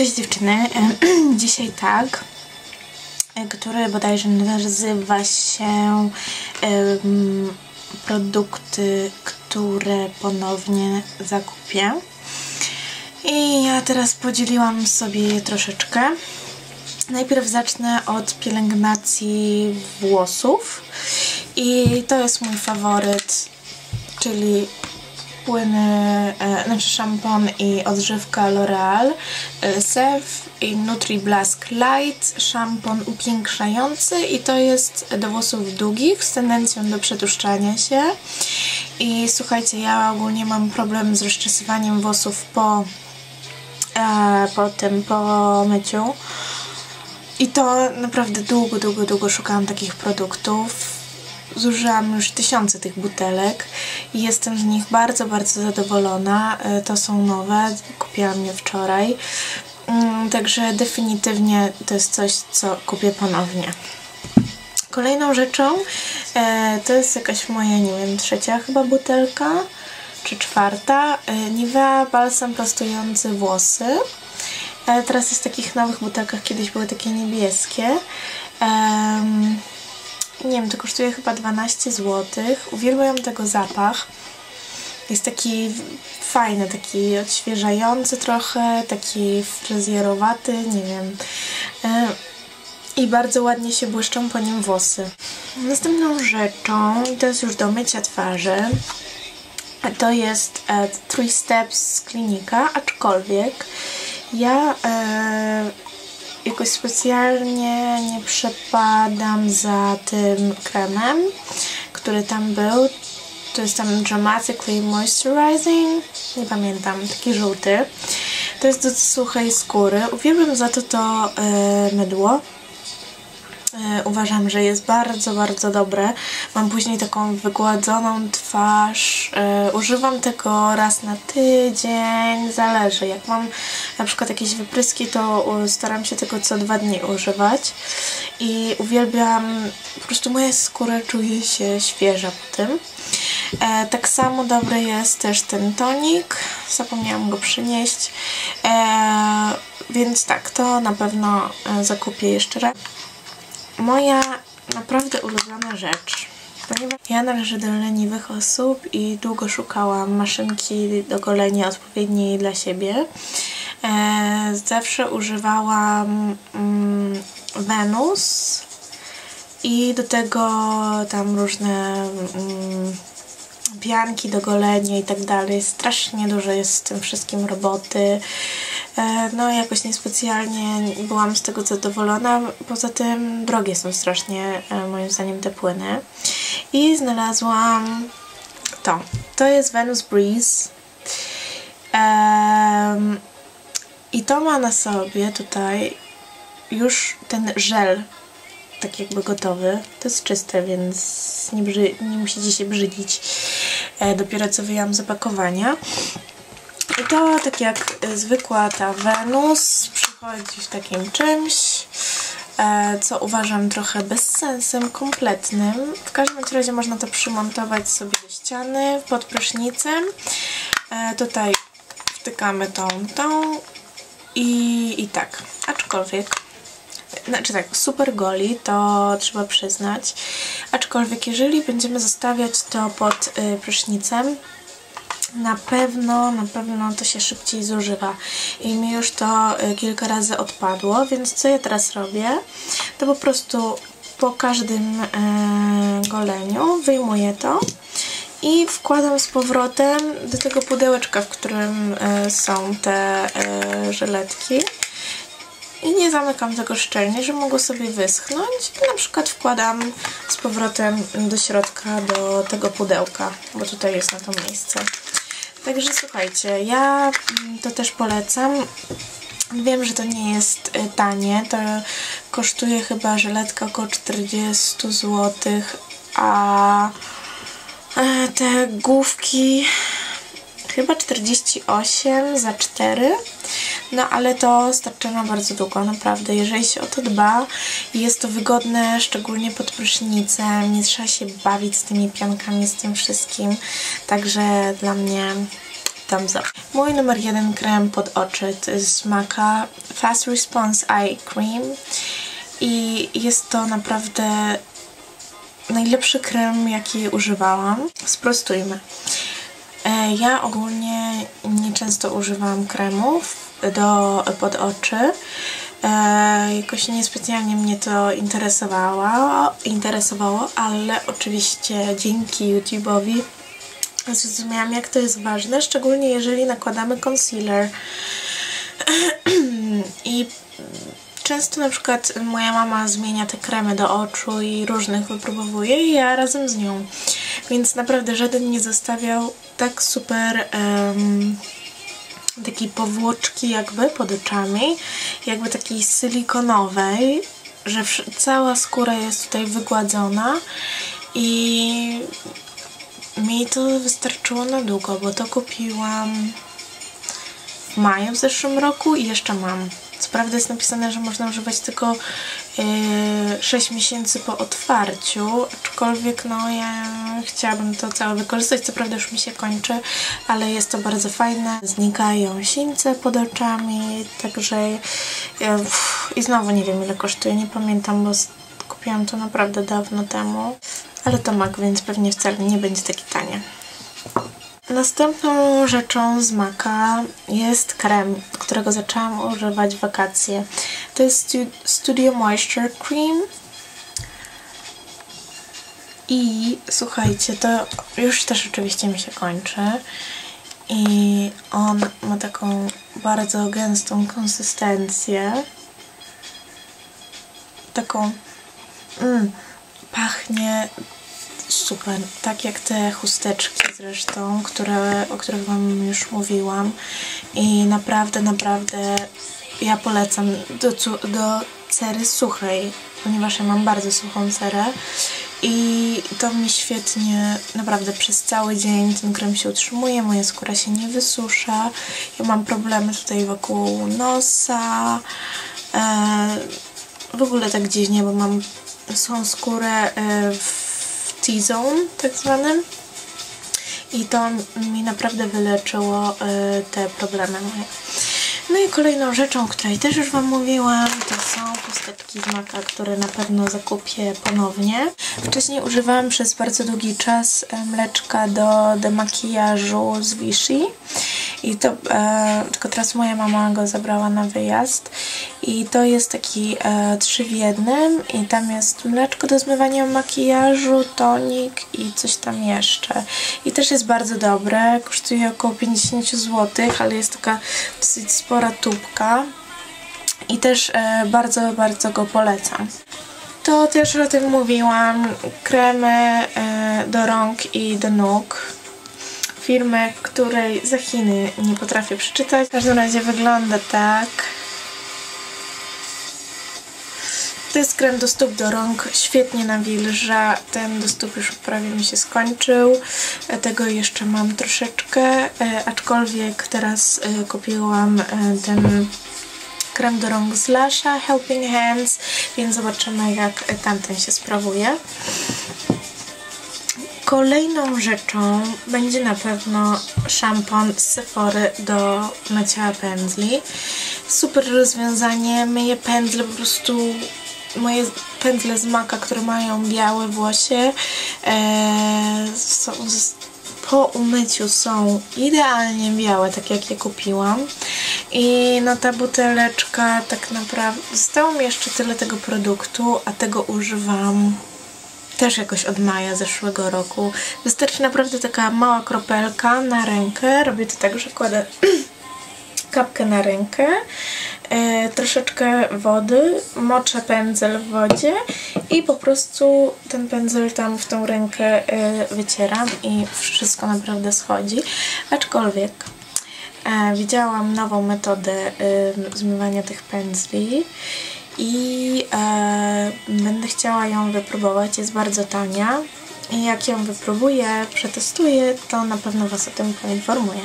Cześć dziewczyny, dzisiaj tak, który bodajże nazywa się um, produkty, które ponownie zakupię. I ja teraz podzieliłam sobie je troszeczkę. Najpierw zacznę od pielęgnacji włosów i to jest mój faworyt, czyli płyny, e, znaczy szampon i odżywka L'Oreal e, Surf i Nutriblask Light, szampon upiększający i to jest do włosów długich z tendencją do przetłuszczania się. I słuchajcie, ja ogólnie mam problem z rozczesywaniem włosów po, e, po tym, po myciu. I to naprawdę długo, długo, długo szukałam takich produktów zużyłam już tysiące tych butelek i jestem z nich bardzo, bardzo zadowolona. E, to są nowe, kupiłam je wczoraj. Mm, także definitywnie to jest coś, co kupię ponownie. Kolejną rzeczą e, to jest jakaś moja, nie wiem, trzecia chyba butelka, czy czwarta. E, Nivea Balsam prostujący włosy. Teraz jest w takich nowych butelkach, kiedyś były takie niebieskie nie wiem, to kosztuje chyba 12 zł. Uwielbiam tego zapach. Jest taki fajny, taki odświeżający trochę, taki fryzjerowaty, nie wiem. E, I bardzo ładnie się błyszczą po nim włosy. Następną rzeczą, to jest już do mycia twarzy, to jest e, Three Steps z klinika, aczkolwiek ja e, jakoś specjalnie nie przepadam za tym kremem, który tam był. To jest tam Dramatically Moisturizing, nie pamiętam, taki żółty. To jest do suchej skóry. Uwielbiam za to to yy, mydło. E, uważam, że jest bardzo, bardzo dobre. Mam później taką wygładzoną twarz. E, używam tego raz na tydzień, zależy. Jak mam na przykład jakieś wypryski, to staram się tego co dwa dni używać. I uwielbiam, po prostu moja skóra czuje się świeża po tym. E, tak samo dobry jest też ten tonik. Zapomniałam go przynieść. Więc tak, to na pewno zakupię jeszcze raz moja naprawdę ulubiona rzecz. Ponieważ ja należę do leniwych osób i długo szukałam maszynki do golenia odpowiedniej dla siebie. E, zawsze używałam mm, Venus i do tego tam różne mm, pianki do golenia i tak dalej. Strasznie dużo jest z tym wszystkim roboty. E, no jakoś niespecjalnie byłam z tego zadowolona. Poza tym drogie są strasznie e, moim zdaniem te płyny. I znalazłam to. To jest Venus Breeze. Um, I to ma na sobie tutaj już ten żel tak jakby gotowy. To jest czyste, więc nie, nie musicie się brzydzić. E, dopiero co wyjęłam z opakowania. I to tak jak zwykła ta Wenus przychodzi w takim czymś, e, co uważam trochę bezsensem kompletnym. W każdym razie można to przymontować sobie do ściany pod prysznicem. E, tutaj wtykamy tą, tą i, i tak. Aczkolwiek znaczy tak, super goli, to trzeba przyznać. Aczkolwiek jeżeli będziemy zostawiać to pod y, prysznicem, na pewno, na pewno to się szybciej zużywa. I mi już to y, kilka razy odpadło, więc co ja teraz robię, to po prostu po każdym y, goleniu wyjmuję to i wkładam z powrotem do tego pudełeczka, w którym y, są te żeletki. I nie zamykam tego szczelnie, żeby mogło sobie wyschnąć. I na przykład wkładam z powrotem do środka do tego pudełka, bo tutaj jest na to miejsce. Także słuchajcie, ja to też polecam. Wiem, że to nie jest e, tanie, to kosztuje chyba żeletka około 40 zł, a e, te główki chyba 48 za 4 no ale to starcza na bardzo długo, naprawdę. Jeżeli się o to dba jest to wygodne, szczególnie pod prysznicem, nie trzeba się bawić z tymi piankami, z tym wszystkim. Także dla mnie. Mój numer jeden krem pod oczy to jest z Maca Fast Response Eye Cream i jest to naprawdę najlepszy krem, jaki używałam. Sprostujmy. Ja ogólnie nieczęsto używam kremów do, pod oczy. E, jakoś niespecjalnie mnie to interesowało, interesowało, ale oczywiście dzięki YouTube'owi zrozumiałam jak to jest ważne, szczególnie jeżeli nakładamy concealer. I często na przykład moja mama zmienia te kremy do oczu i różnych wypróbowuje i ja razem z nią. Więc naprawdę żaden nie zostawiał tak super um, takiej powłoczki jakby pod oczami, jakby takiej silikonowej, że cała skóra jest tutaj wygładzona i mi to wystarczyło na długo, bo to kupiłam w maju w zeszłym roku i jeszcze mam. Co prawda jest napisane, że można używać tylko yy, e, 6 miesięcy po otwarciu, aczkolwiek no ja chciałabym to całe wykorzystać. Co prawda już mi się kończy, ale jest to bardzo fajne. Znikają sińce pod oczami, także ja, uff, i znowu nie wiem ile kosztuje, nie pamiętam, bo kupiłam to naprawdę dawno temu. Ale to mak, więc pewnie wcale nie będzie taki tanie. Następną rzeczą z Maka jest krem, którego zaczęłam używać w wakacje. To jest Studio Moisture Cream. I słuchajcie, to już też oczywiście mi się kończy. I on ma taką bardzo gęstą konsystencję. Taką... Mm, pachnie super. Tak jak te chusteczki zresztą, które, o których Wam już mówiłam. I naprawdę, naprawdę ja polecam do, do cery suchej, ponieważ ja mam bardzo suchą cerę. I to mi świetnie, naprawdę przez cały dzień ten krem się utrzymuje, moja skóra się nie wysusza. Ja mam problemy tutaj wokół nosa. E, w ogóle tak dziwnie, bo mam suchą skórę e, w T-zone tak zwanym. I to mi naprawdę wyleczyło y, te problemy moje. No i kolejną rzeczą, o której też już Wam mówiłam, to są chusteczki z Maka, które na pewno zakupię ponownie. Wcześniej używałam przez bardzo długi czas e, mleczka do demakijażu z Vichy i to, e, tylko teraz moja mama go zabrała na wyjazd. I to jest taki e, trzy w jednym. I tam jest mleczko do zmywania makijażu, tonik i coś tam jeszcze. I też jest bardzo dobre, kosztuje około 50 zł, ale jest taka dosyć spora tubka. I też e, bardzo, bardzo go polecam. To też o tym mówiłam, kremy e, do rąk i do nóg firmy, której za Chiny nie potrafię przeczytać. W każdym razie wygląda tak. To jest krem do stóp, do rąk, świetnie nawilża. Ten do stóp już prawie mi się skończył. Tego jeszcze mam troszeczkę, e, aczkolwiek teraz e, kupiłam e, ten krem do rąk z Lasha Helping Hands, więc zobaczymy jak tamten się sprawuje. Kolejną rzeczą będzie na pewno szampon z Sephory do mycia pędzli. Super rozwiązanie, myję pędzle po prostu moje pędzle z maka, które mają białe włosie e, są, po umyciu są idealnie białe, tak jak je kupiłam. I no ta buteleczka tak naprawdę... Zostało mi jeszcze tyle tego produktu, a tego używam też jakoś od maja zeszłego roku. Wystarczy naprawdę taka mała kropelka na rękę. Robię to tak, że kładę kapkę na rękę, e, troszeczkę wody, moczę pędzel w wodzie i po prostu ten pędzel tam w tą rękę e, wycieram i wszystko naprawdę schodzi. Aczkolwiek e, widziałam nową metodę e, zmywania tych pędzli i e, będę chciała ją wypróbować. Jest bardzo tania i jak ją wypróbuję, przetestuję, to na pewno Was o tym poinformuję.